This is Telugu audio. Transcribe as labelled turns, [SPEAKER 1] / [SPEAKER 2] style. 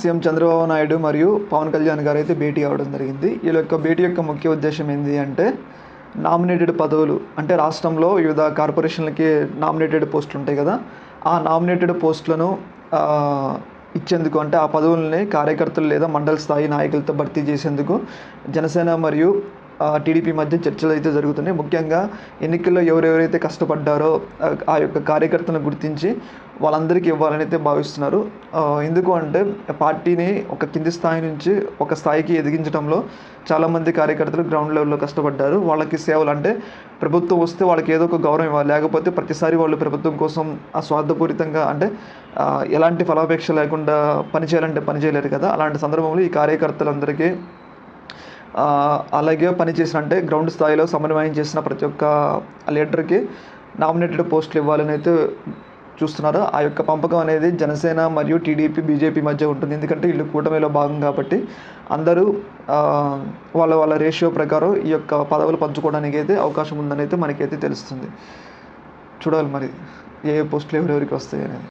[SPEAKER 1] సీఎం చంద్రబాబు నాయుడు మరియు పవన్ కళ్యాణ్ గారు అయితే భేటీ అవ్వడం జరిగింది. వీళ్ళ యొక్క భేటీ యొక్క ముఖ్య ఉద్దేశం ఏంటి అంటే నామినేటెడ్ పదవులు అంటే రాష్ట్రంలో వివిధ కార్పొరేషన్లకి నామినేటెడ్ పోస్టులు ఉంటాయి కదా ఆ నామినేటెడ్ పోస్టులను ఇచ్చేందుకు అంటే ఆ పదవుల్ని కార్యకర్తలు లేదా మండల స్థాయి నాయకులతో భర్తీ చేసేందుకు జనసేన మరియు టీడీపీ మధ్య చర్చలు అయితే జరుగుతున్నాయి. ముఖ్యంగా ఎన్నికల్లో ఎవరెవరైతే కష్టపడ్డారో ఆ, యొక్క కార్యకర్తలను గుర్తించి వాళ్ళందరికీ ఇవ్వాలని అయితే భావిస్తున్నారు. ఎందుకు అంటే పార్టీని ఒక కింది స్థాయి నుంచి ఒక స్థాయికి ఎదిగించడంలో చాలామంది కార్యకర్తలు గ్రౌండ్ లెవెల్లో కష్టపడ్డారు. వాళ్ళకి సేవలు అంటే ప్రభుత్వం వస్తే వాళ్ళకి ఏదో ఒక గౌరవం ఇవ్వాలి. లేకపోతే ప్రతిసారి వాళ్ళు ప్రభుత్వం కోసం ఆ స్వార్థపూరితంగా అంటే ఎలాంటి ఫలాపేక్ష లేకుండా పనిచేయాలంటే పనిచేయలేరు కదా. అలాంటి సందర్భంలో ఈ కార్యకర్తలందరికీ అలాగే పనిచేసిన అంటే గ్రౌండ్ స్థాయిలో సమన్వయం చేసిన ప్రతి ఒక్క లీడర్కి నామినేటెడ్ పోస్టులు ఇవ్వాలని అయితే చూస్తున్నారు. ఆ యొక్క పంపకం అనేది జనసేన మరియు టీడీపీ బీజేపీ మధ్య ఉంటుంది. ఎందుకంటే వీళ్ళు కూటమిలో భాగం కాబట్టి అందరూ వాళ్ళ వాళ్ళ రేషియో ప్రకారం ఈ యొక్క పదవులు పంచుకోవడానికి అయితే అవకాశం ఉందని అయితే మనకైతే తెలుస్తుంది. చూడాలి మరి ఏ పోస్టులు ఎవరెవరికి వస్తాయి అనేది.